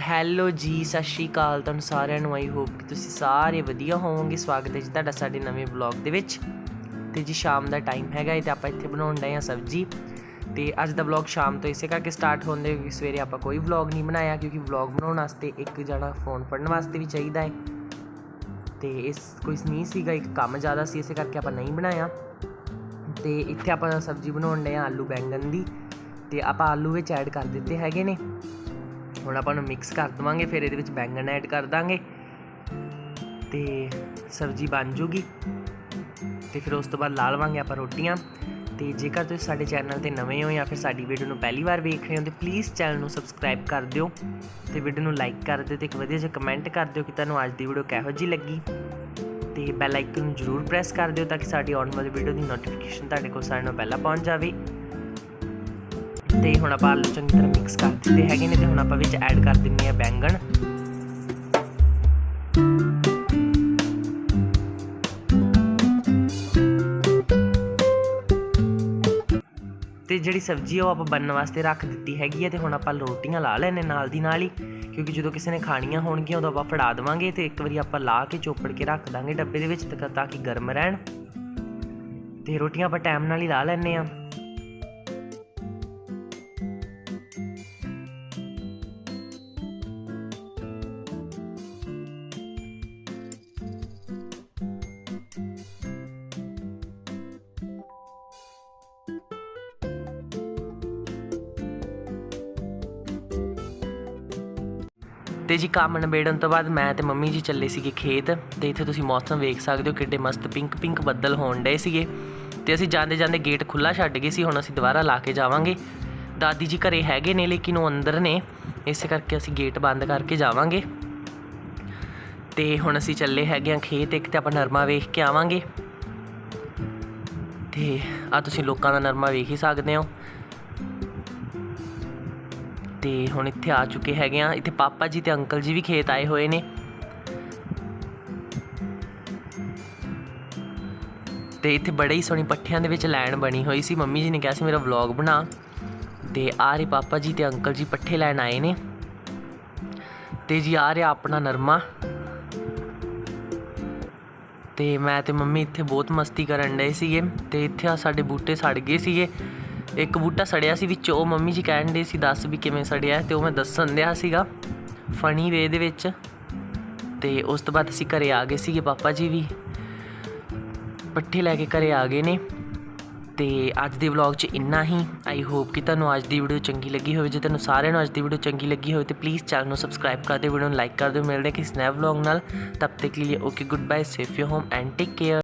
Hello ਜੀ, ਸਤਿ ਸ਼੍ਰੀ ਅਕਾਲ। ਤੁਹਾਨੂੰ ਸਾਰਿਆਂ ਨੂੰ ਆਈ ਹੋਪ ਕਿ ਤੁਸੀਂ ਸਾਰੇ ਵਧੀਆ ਹੋਵੋਗੇ। ਸਵਾਗਤ ਹੈ ਜੀ ਤੁਹਾਡਾ ਸਾਡੇ ਨਵੇਂ ਵਲੌਗ ਦੇ ਵਿੱਚ। ਤੇ ਜੀ, ਸ਼ਾਮ ਦਾ ਟਾਈਮ ਹੈਗਾ ਹੈ ਤੇ ਆਪਾਂ ਇੱਥੇ ਬਣਾਉਣ ਡਏ ਆ ਸਬਜੀ। ਤੇ ਅੱਜ ਦਾ ਵਲੌਗ ਸ਼ਾਮ ਤੋਂ ਇਸੇ ਕਰਕੇ ਸਟਾਰਟ ਹੁੰਦੇ ਕਿਉਂਕਿ ਸਵੇਰੇ ਆਪਾਂ ਕੋਈ ਵਲੌਗ ਨਹੀਂ ਬਣਾਇਆ, ਕਿਉਂਕਿ ਵਲੌਗ ਬਣਾਉਣ ਵਾਸਤੇ ਇੱਕ ਜਣਾ ਫੋਨ ਫੜਨ ਵਾਸਤੇ ਵੀ ਚਾਹੀਦਾ ਹੈ। ਤੇ ਇਸ, ਕੋਈ ਨਹੀਂ ਸੀਗਾ, ਇੱਕ ਕੰਮ ਜ਼ਿਆਦਾ ਸੀ, ਇਸੇ ਕਰਕੇ ਆਪਾਂ ਨਹੀਂ ਬਣਾਇਆ। ਤੇ ਇੱਥੇ ਆਪਾਂ ਸਬਜ਼ੀ ਬਣਾਉਣ ਡਏ ਆ ਆਲੂ ਬੈਂਗਣ ਦੀ। ਤੇ ਆਪਾਂ ਆਲੂ ਵਿੱਚ ਐਡ ਕਰ ਦਿੱਤੇ ਹੈਗੇ ਨੇ। ਹੁਣ ਆਪਾਂ ਨੂੰ ਮਿਕਸ ਕਰ ਦਵਾਂਗੇ, ਫਿਰ ਇਹਦੇ ਵਿੱਚ ਬੈਂਗਣ ਐਡ ਕਰ ਦਾਂਗੇ। ਤੇ ਸਬਜ਼ੀ ਬਣ ਜੂਗੀ। ਤੇ ਫਿਰ ਉਸ ਤੋਂ ਬਾਅਦ ਲਾ ਲਵਾਂਗੇ ਆਪਾਂ ਰੋਟੀਆਂ। ਤੇ ਜੇਕਰ ਤੁਸੀਂ ਸਾਡੇ ਚੈਨਲ ਤੇ ਨਵੇਂ ਹੋ ਜਾਂ ਫਿਰ ਸਾਡੀ ਵੀਡੀਓ ਨੂੰ ਪਹਿਲੀ ਵਾਰ ਵੇਖ ਰਹੇ ਹੋ, ਤੇ ਪਲੀਜ਼ ਚੈਨਲ ਨੂੰ ਸਬਸਕ੍ਰਾਈਬ ਕਰ ਦਿਓ। ਤੇ ਵੀਡੀਓ ਨੂੰ ਲਾਈਕ ਕਰ ਦਿਓ ਤੇ ਇੱਕ ਵਧੀਆ ਜਿਹਾ ਕਮੈਂਟ ਕਰ ਦਿਓ ਕਿ ਤੁਹਾਨੂੰ ਅੱਜ ਦੀ ਵੀਡੀਓ ਕਿਹੋ ਜਿਹੀ ਲੱਗੀ। ਤੇ ਬੈਲ ਆਈਕਨ ਨੂੰ ਜ਼ਰੂਰ ਪ੍ਰੈਸ ਕਰ ਦਿਓ ਤਾਂ ਕਿ ਸਾਡੀ ਆਉਣ ਵਾਲੀ ਵੀਡੀਓ ਦੀ ਨੋਟੀਫਿਕੇਸ਼ਨ ਤੁਹਾਡੇ ਕੋਲ ਸਾਰਿਆਂ ਨਾਲੋਂ ਪਹਿਲਾਂ ਪਹੁੰਚ ਜਾਵੇ। ਤੇ ਹੁਣ ਆਪਾਂ ਆਲੂ ਚੰਗੀ ਤਰ੍ਹਾਂ ਮਿਕਸ ਕਰ ਦਿੱਤੇ ਹੈਗੇ ਨੇ ਤੇ ਹੁਣ ਆਪਾਂ ਵਿੱਚ ਐਡ ਕਰ ਦਿੰਨੇ ਆ ਬੈਂਗਣ। ਤੇ ਜਿਹੜੀ ਸਬਜ਼ੀ ਉਹ ਆਪਾਂ ਬਣਨ ਵਾਸਤੇ ਰੱਖ ਦਿੱਤੀ ਹੈਗੀ ਹੈ ਤੇ ਹੁਣ ਆਪਾਂ ਰੋਟੀਆਂ ਲਾ ਲੈਣੇ ਨਾਲ ਦੀ ਨਾਲ ਹੀ, ਕਿਉਂਕਿ ਜਦੋਂ ਕਿਸੇ ਨੇ ਖਾਣੀਆਂ ਹੋਣਗੀਆਂ ਉਦੋਂ ਆਪਾਂ ਫੜਾ ਦੇਵਾਂਗੇ ਤੇ ਇੱਕ ਵਾਰੀ ਆਪਾਂ ਲਾ ਕੇ ਚੋਪੜ ਕੇ ਰੱਖ ਦਾਂਗੇ ਡੱਬੇ ਦੇ ਵਿੱਚ ਤਾਂ ਕਿ ਗਰਮ ਰਹਿਣ। ਤੇ ਰੋਟੀਆਂ ਆਪਾਂ ਟਾਈਮ ਨਾਲ ਹੀ ਲਾ ਲੈਣੇ ਆ। ਤੇ ਜੀ ਕੰਮ ਨਿਬੇੜਨ ਤੋਂ ਬਾਅਦ ਮੈਂ ਤੇ ਮੰਮੀ ਜੀ ਚੱਲੇ ਸੀਗੇ ਖੇਤ ਤੇ ਇੱਥੇ ਤੁਸੀਂ ਮੌਸਮ ਵੇਖ ਸਕਦੇ ਹੋ ਕਿੱਡੇ ਮਸਤ ਪਿੰਕ ਪਿੰਕ ਬੱਦਲ ਹੋਣ ਡਏ ਸੀਗੇ। ਤੇ ਅਸੀਂ ਜਾਂਦੇ ਜਾਂਦੇ ਗੇਟ ਖੁੱਲਾ ਛੱਡ ਗਏ ਸੀ, ਹੁਣ ਅਸੀਂ ਦੁਬਾਰਾ ਲਾ ਕੇ ਜਾਵਾਂਗੇ। ਦਾਦੀ ਜੀ ਘਰੇ ਹੈਗੇ ਨੇ ਲੇਕਿਨ ਉਹ ਅੰਦਰ ਨੇ, ਇਸੇ ਕਰਕੇ ਅਸੀਂ ਗੇਟ ਬੰਦ ਕਰਕੇ ਜਾਵਾਂਗੇ। ਤੇ ਹੁਣ ਅਸੀਂ ਚੱਲੇ ਹੈਗੇ ਆ ਖੇਤ, ਇੱਕ ਤੇ ਆਪਾਂ ਨਰਮਾ ਵੇਖ ਕੇ ਆਵਾਂਗੇ। ਤੇ ਆ ਤੁਸੀਂ ਲੋਕਾਂ ਦਾ ਨਰਮਾ ਵੇਖ ਹੀ ਸਕਦੇ ਹੋ। ਤੇ ਹੁਣ ਇੱਥੇ ਆ ਚੁੱਕੇ ਹੈਗੇ ਆ। ਇੱਥੇ ਪਾਪਾ ਜੀ ਤੇ ਅੰਕਲ ਜੀ ਵੀ ਖੇਤ ਆਏ ਹੋਏ ਨੇ। ਤੇ ਇੱਥੇ ਬੜੇ ਹੀ ਸੋਹਣੀ ਪੱਠਿਆਂ ਦੇ ਵਿੱਚ ਲਾਈਨ ਬਣੀ ਹੋਈ ਸੀ। ਮੰਮੀ ਜੀ ਨੇ ਕਿਹਾ ਸੀ ਮੇਰਾ ਵਲੌਗ ਬਣਾ। ਤੇ ਆ ਰਹੇ ਪਾਪਾ ਜੀ ਤੇ ਅੰਕਲ ਜੀ ਪੱਠੇ ਲੈਣ ਆਏ ਨੇ। ਤੇ ਜੀ ਆ ਰਿਹਾ ਆਪਣਾ ਨਰਮਾ। ਤੇ ਮੈਂ ਤੇ ਮੰਮੀ ਇੱਥੇ ਬਹੁਤ ਮਸਤੀ ਕਰਨ ਡਏ ਸੀਗੇ। ਤੇ ਇੱਥੇ ਆ ਸਾਡੇ ਬੂਟੇ ਸੜ ਗਏ ਸੀਗੇ। ਇੱਕ ਬੂਟਾ ਸੜਿਆ ਸੀ ਵਿੱਚ, ਉਹ ਮੰਮੀ ਜੀ ਕਹਿਣ ਦੇ ਸੀ, ਦੱਸ ਵੀ ਕਿਵੇਂ ਸੜਿਆ ਤੇ ਉਹ ਮੈਂ ਦੱਸਣ ਦਿਆ ਸੀਗਾ ਫਨੀ ਵੇ ਦੇ ਵਿੱਚ। ਤੇ ਉਸ ਤੋਂ ਬਾਅਦ ਅਸੀਂ ਘਰੇ ਆ ਗਏ ਸੀਗੇ ਪਾਪਾ ਜੀ ਵੀ। ਪੱਠੇ ਲੈ ਕੇ ਘਰੇ ਆ ਗਏ ਨੇ। ਤੇ ਅੱਜ ਦੇ ਵਲੌਗ 'ਚ ਇੰਨਾ ਹੀ। ਆਈ ਹੋਪ ਕਿ ਤੁਹਾਨੂੰ ਅੱਜ ਦੀ ਵੀਡੀਓ ਚੰਗੀ ਲੱਗੀ ਹੋਵੇ। ਜੇ ਤੁਹਾਨੂੰ ਸਾਰਿਆਂ ਨੂੰ ਅੱਜ ਦੀ ਵੀਡੀਓ ਚੰਗੀ ਲੱਗੀ ਹੋਵੇ, ਤੇ ਪਲੀਜ਼ ਚੈਨਲ ਨੂੰ ਸਬਸਕ੍ਰਾਈਬ ਕਰ ਦਿਓ ਵੀਡੀਓ ਨੂੰ ਲਾਈਕ ਕਰ ਦਿਓ। ਮਿਲਦੇ ਹਾਂ ਕਿਸੇ ਨਵੇਂ ਵਲੌਗ ਨਾਲ। ਤਬ ਤੱਕ ਲਈ okay good bye safe you home and take care